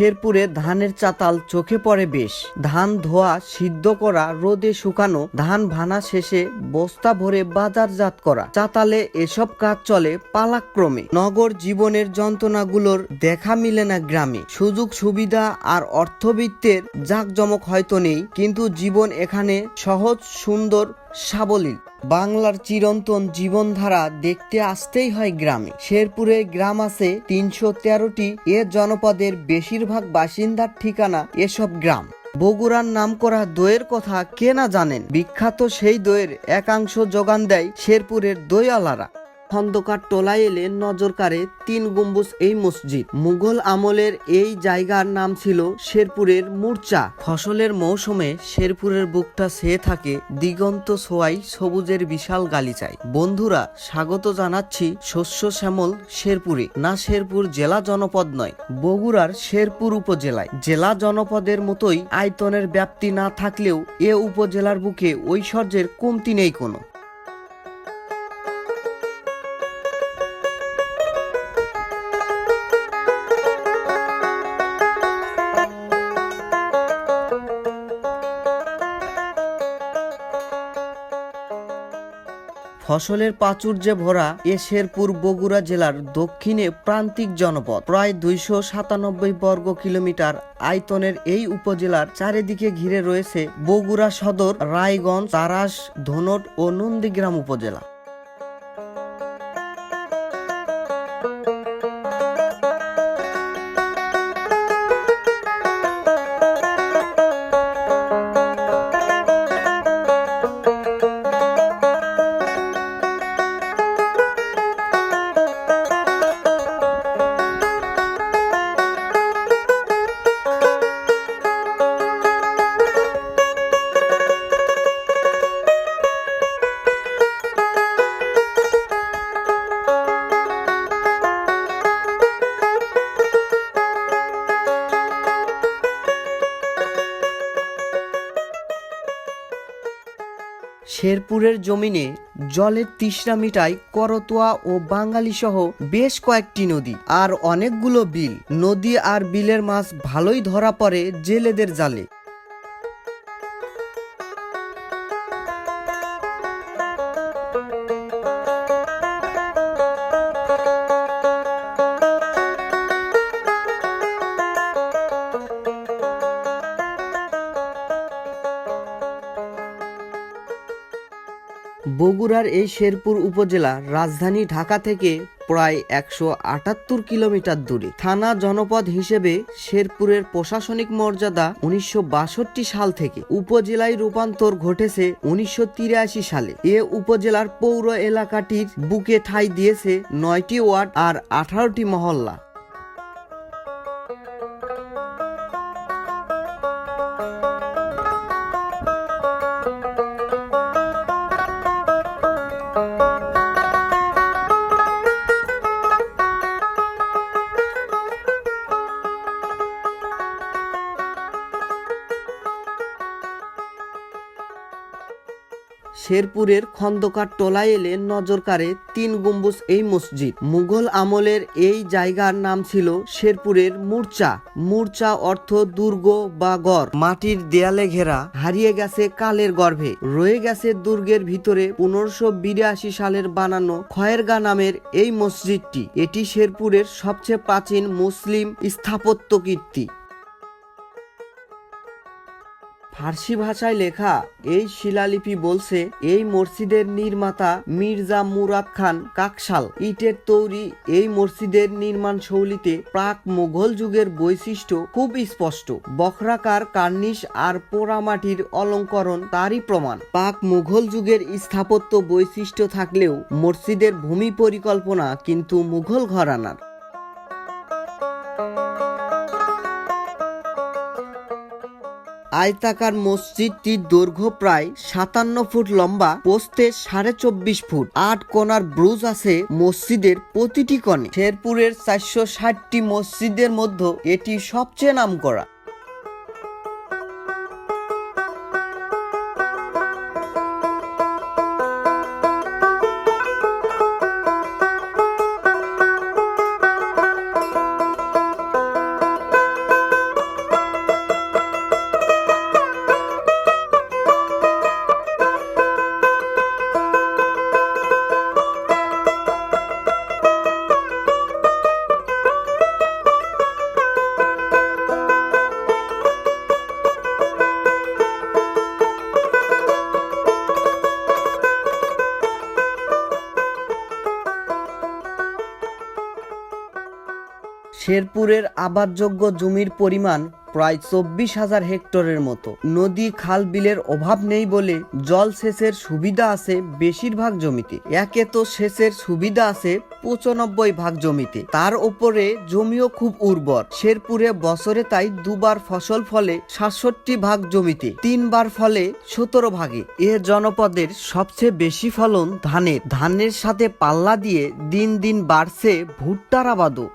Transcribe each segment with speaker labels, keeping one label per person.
Speaker 1: শেরপুরে ধানের চাতাল চোখে পড়ে বেশ। ধান ধোয়া, সিদ্ধ করা, রোদে শুকানো, ধান ভানা শেষে বস্তা ভরে বাজারজাত করা। চাতালে এসব কাজ চলে পালাক্রমে। নগর জীবনের যন্ত্রণাগুলোর দেখা মিলে না গ্রামে। সুযোগ, সুবিধা আর অর্থবিত্তের জাঁকজমক হয়তো নেই, কিন্তু জীবন এখানে সহজ, সুন্দর সাবলীল। বাংলার চিরন্তন জীবনধারা দেখতে আসতেই হয় গ্রামে। শেরপুরে গ্রাম আছে তিনশো তেরোটি। এ জনপদের বেশিরভাগ বাসিন্দার ঠিকানা এসব গ্রাম। বগুড়ার নামকরা দইয়ের কথা কে না জানেন? বিখ্যাত সেই দইয়ের একাংশ যোগান দেয় শেরপুরের দইয়ালারা খন্দকার টোলায় এলে নজর কাড়ে তিন গম্বুজ এই মসজিদ। মুঘল আমলের এই জায়গার নাম ছিল শেরপুরের মূর্চা। ফসলের মৌসুমে শেরপুরের বুকটা ছেয়ে থাকে দিগন্ত ছোয়াই সবুজের বিশাল গালিচায়। বন্ধুরা, স্বাগত জানাচ্ছি শস্য শ্যামল শেরপুরে। না শেরপুর জেলা জনপদ নয়, বগুড়ার শেরপুর উপজেলায়। জেলা জনপদের মতোই আয়তনের ব্যাপ্তি না থাকলেও এ উপজেলার বুকে ঐশ্বর্যের কমতি নেই কোনো। ফসলের প্রাচুর্যে ভরা, এ শেরপুর বগুড়া জেলার দক্ষিণে প্রান্তিক জনপদ। প্রায় দুইশো সাতানব্বই বর্গ কিলোমিটার আয়তনের এই উপজেলার চারিদিকে ঘিরে রয়েছে বগুড়া সদর, রায়গঞ্জ, তারাস, ধনট ও নন্দীগ্রাম উপজেলা। শেরপুরের জমিনে জলের তৃষ্ণা মিটায় করতোয়া ও বাঙালি সহ বেশ কয়েকটি নদী আর অনেকগুলো বিল। নদী আর বিলের মাছ ভালোই ধরা পড়ে জেলেদের জালে। বগুড়ার এই শেরপুর উপজেলা রাজধানী ঢাকা থেকে প্রায় একশো আটাত্তর কিলোমিটার দূরে। থানা জনপদ হিসেবে শেরপুরের প্রশাসনিক মর্যাদা উনিশশো বাষট্টি সাল থেকে। উপজেলায় রূপান্তর ঘটেছে উনিশশো তিরাশি সালে। এ উপজেলার পৌর এলাকাটির বুকে ঠাঁই দিয়েছে নয়টি ওয়ার্ড আর আঠারোটি মহল্লা। শেরপুরের খন্দকার টোলায় এলে নজর কাড়ে তিন গম্বুজ এই মসজিদ। মুঘল আমলের এই জায়গার নাম ছিল শেরপুরের মূর্চা। মূর্চা অর্থ দুর্গ বা গড়। মাটির দেয়ালে ঘেরা, হারিয়ে গেছে কালের গর্ভে। রয়ে গেছে দুর্গের ভিতরে পনেরোশো বিরাশি সালের বানানো খয়েরগা নামের এই মসজিদটি। এটি শেরপুরের সবচেয়ে প্রাচীন মুসলিম স্থাপত্য কীর্তি। ফার্সি ভাষায় লেখা এই শিলালিপি বলছে, এই মসজিদের নির্মাতা মির্জা মুরাদ খান কাকশাল ইটের তৈরি এই মসজিদের নির্মাণ শৈলীতে প্রাক মুঘল যুগের বৈশিষ্ট্য খুব স্পষ্ট। বখরাকার কার্নিশ আর পোড়ামাটির অলঙ্করণ তারই প্রমাণ। পাক মুঘল যুগের স্থাপত্য বৈশিষ্ট্য থাকলেও মসজিদের ভূমি পরিকল্পনা কিন্তু মুঘল ঘরানার। আয়তাকার মসজিদটির দৈর্ঘ্য প্রায় সাতান্ন ফুট লম্বা, পোস্তে সাড়ে চব্বিশ ফুট। আট কোনার ব্রুজ আছে মসজিদের প্রতিটি কণে। শেরপুরের চারশো ষাটটি মসজিদের মধ্যে এটি সবচেয়ে নামকরা। শেরপুরের আবাদযোগ্য জমির পরিমাণ প্রায় চব্বিশ হাজার হেক্টরের মতো। নদী খাল বিলের অভাব নেই বলে জলসেচের সুবিধা আছে বেশিরভাগ জমিতে। একে তো সেচের সুবিধা আছে পঁচানব্বই ভাগ জমিতে। তার ওপরে জমিও খুব উর্বর। শেরপুরে বছরে তাই দুবার ফসল ফলে সাতষট্টি ভাগ জমিতে, তিনবার ফলে সতেরো ভাগে। এ জনপদের সবচেয়ে বেশি ফলন ধানের। ধানের সাথে পাল্লা দিয়ে দিন দিন বাড়ছে ভুট্টার আবাদও।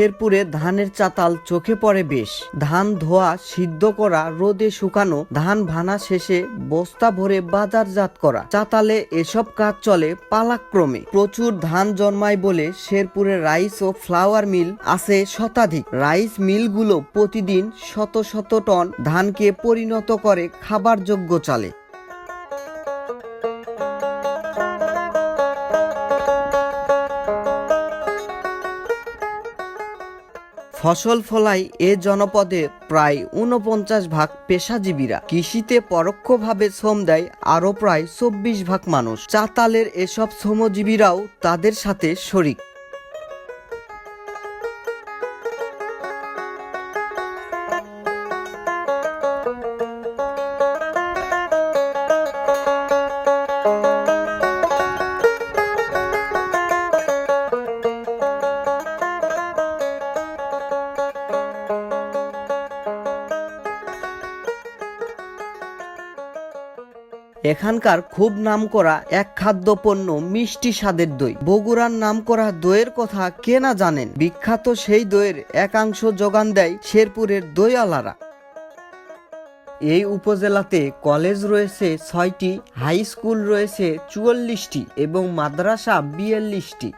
Speaker 1: শেরপুরে ধানের চাতাল চোখে পড়ে বেশ। ধান ধোয়া, সিদ্ধ করা, রোদে শুকানো, ধান ভানা শেষে বস্তা ভরে বাজারজাত করা। চাতালে এসব কাজ চলে পালাক্রমে। প্রচুর ধান জন্মায় বলে শেরপুরে রাইস ও ফ্লাওয়ার মিল আছে শতাধিক। রাইস মিলগুলো প্রতিদিন শত শত টন ধানকে পরিণত করে খাবারযোগ্য চালে। ফসল ফলাই এ জনপদে প্রায় উনপঞ্চাশ ভাগ পেশাজীবীরা। কৃষিতে পরোক্ষভাবে শ্রম দেয় আরও প্রায় চব্বিশ ভাগ মানুষ। চাতালের এসব শ্রমজীবীরাও তাদের সাথে শরিক। এখানকার খুব নামকরা এক খাদ্য পণ্য মিষ্টি স্বাদের দই। বগুড়ার নাম করা দইয়ের কথা কে না জানেন? বিখ্যাত সেই দইয়ের একাংশ যোগান দেয় শেরপুরের দইয়ালারা। এই উপজেলাতে কলেজ রয়েছে ছয়টি, হাই স্কুল রয়েছে চুয়াল্লিশটি এবং মাদ্রাসা বিয়াল্লিশটি।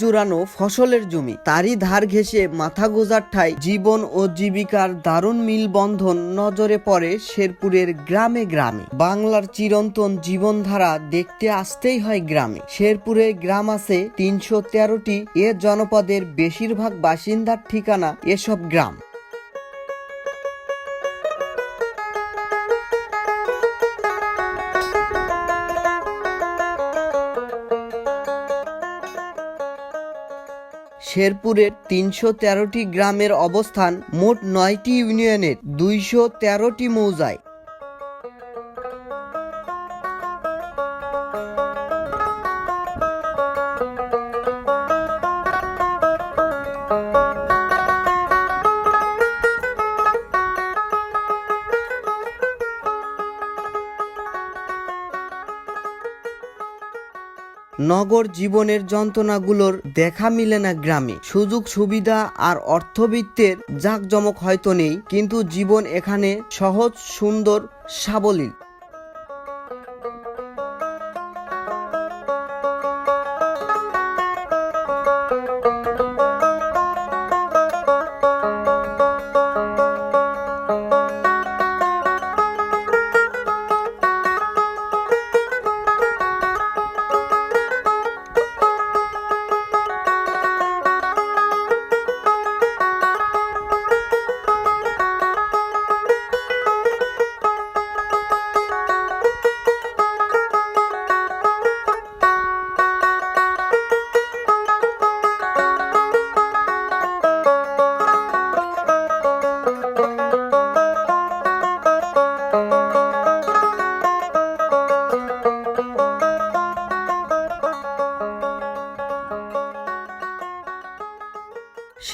Speaker 1: জুড়ানো ফসলের জমি। তারই ধার ঘেঁষে মাথা গোজার ঠাই জীবন ও জীবিকার দারুণ মিলবন্ধন নজরে পড়ে শেরপুরের গ্রামে গ্রামে। বাংলার চিরন্তন জীবনধারা দেখতে আসতেই হয় গ্রামে। শেরপুরে গ্রাম আছে তিনশো তেরোটি। এ জনপদের বেশিরভাগ বাসিন্দার ঠিকানা এসব গ্রাম। শেরপুরের তিনশো তেরোটি গ্রামের অবস্থান মোট নয়টি ইউনিয়নের দুইশো তেরোটি মৌজায়। নগর জীবনের যন্ত্রণাগুলোর দেখা মিলে না গ্রামে। সুযোগ, সুবিধা আর অর্থবিত্তের জাঁকজমক হয়তো নেই, কিন্তু জীবন এখানে সহজ, সুন্দর, সাবলীল।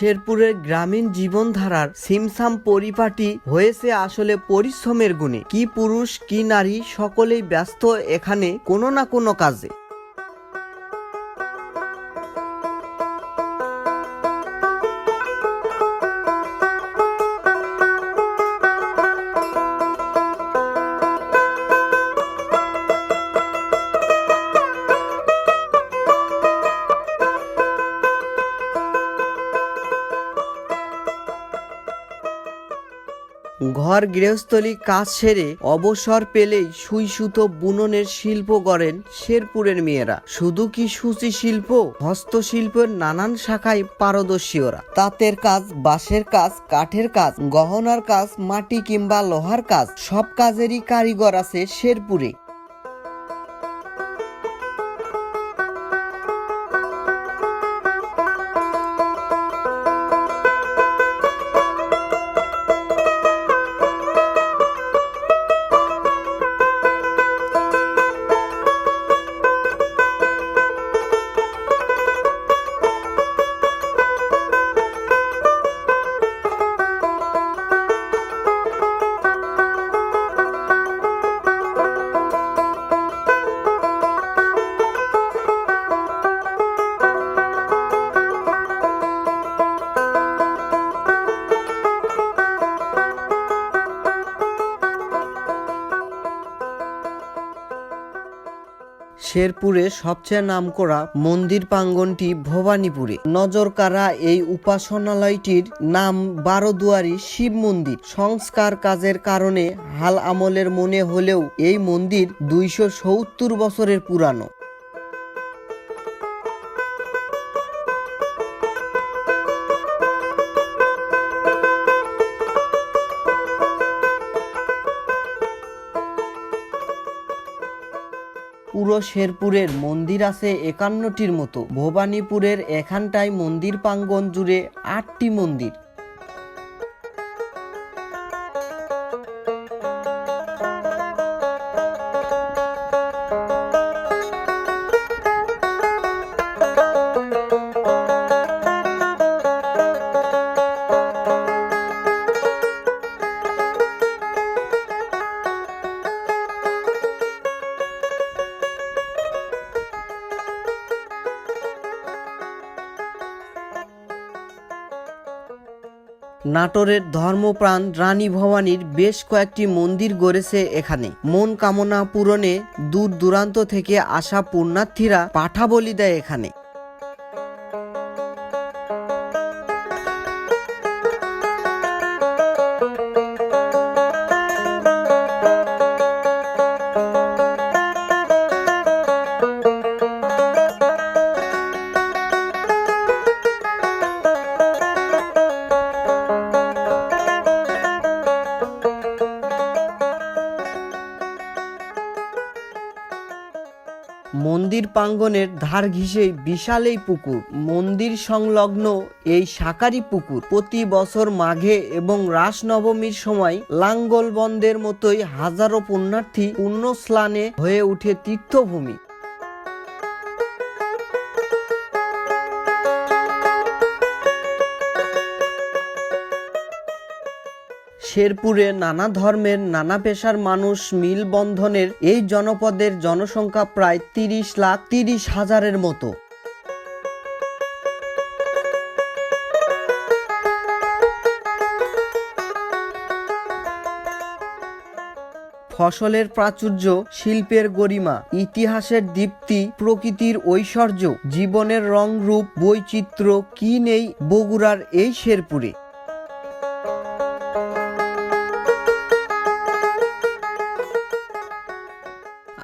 Speaker 1: শেরপুরের গ্রামীণ জীবনধারার সিমসাম পরিপাটি হয়েছে আসলে পরিশ্রমের গুণে। কি পুরুষ, কি নারী, সকলেই ব্যস্ত এখানে কোনো না কোনো কাজে। ঘর গৃহস্থলী কাজ সেরে অবসর পেলেই সুই সুতো বুননের শিল্প গড়েন শেরপুরের মেয়েরা। শুধু কি সুচি শিল্প? হস্তশিল্পের নানান শাখায় পারদর্শী ওরা তাঁতের কাজ, বাঁশের কাজ, কাঠের কাজ, গহনার কাজ, মাটি কিংবা লোহার কাজ, সব কাজেরই কারিগর আছে শেরপুরে। শেরপুরে সবচেয়ে নামকরা মন্দির প্রাঙ্গনটি ভবানীপুরে। নজরকাড়া এই উপাসনালয়টির নাম বারোদুয়ারি শিব মন্দির। সংস্কার কাজের কারণে হাল আমলের মনে হলেও এই মন্দির দুইশো সত্তর বছরের পুরানো। পুরো শেরপুরের মন্দির আছে একান্নটির মতো। ভবানীপুরের এখানটায় মন্দির প্রাঙ্গন জুড়ে আটটি মন্দির। নাটোরের ধর্মপ্রাণ রানী ভবানীর বেশ কয়েকটি মন্দির গড়েছে এখানে। মন কামনা পূরণে দূর দূরান্ত থেকে আসা পুণ্যার্থীরা পাঠাবলি দেয় এখানে। মন্দির প্রাঙ্গনের ধার ঘিসেই বিশাল এই পুকুর। মন্দির সংলগ্ন এই সাকারি পুকুর প্রতি বছর মাঘে এবং রাস নবমীর সময় লাঙ্গল বন্ধের মতোই হাজারো পুণ্যার্থী পুণ্য স্নানে হয়ে উঠে তীর্থভূমি। শেরপুরে নানা ধর্মের, নানা পেশার মানুষ মিলবন্ধনের এই জনপদের জনসংখ্যা প্রায় তিরিশ লাখ তিরিশ হাজারের মতো। ফসলের প্রাচুর্য, শিল্পের গরিমা, ইতিহাসের দীপ্তি, প্রকৃতির ঐশ্বর্য, জীবনের রং রূপ বৈচিত্র্য, কি নেই বগুড়ার এই শেরপুরে?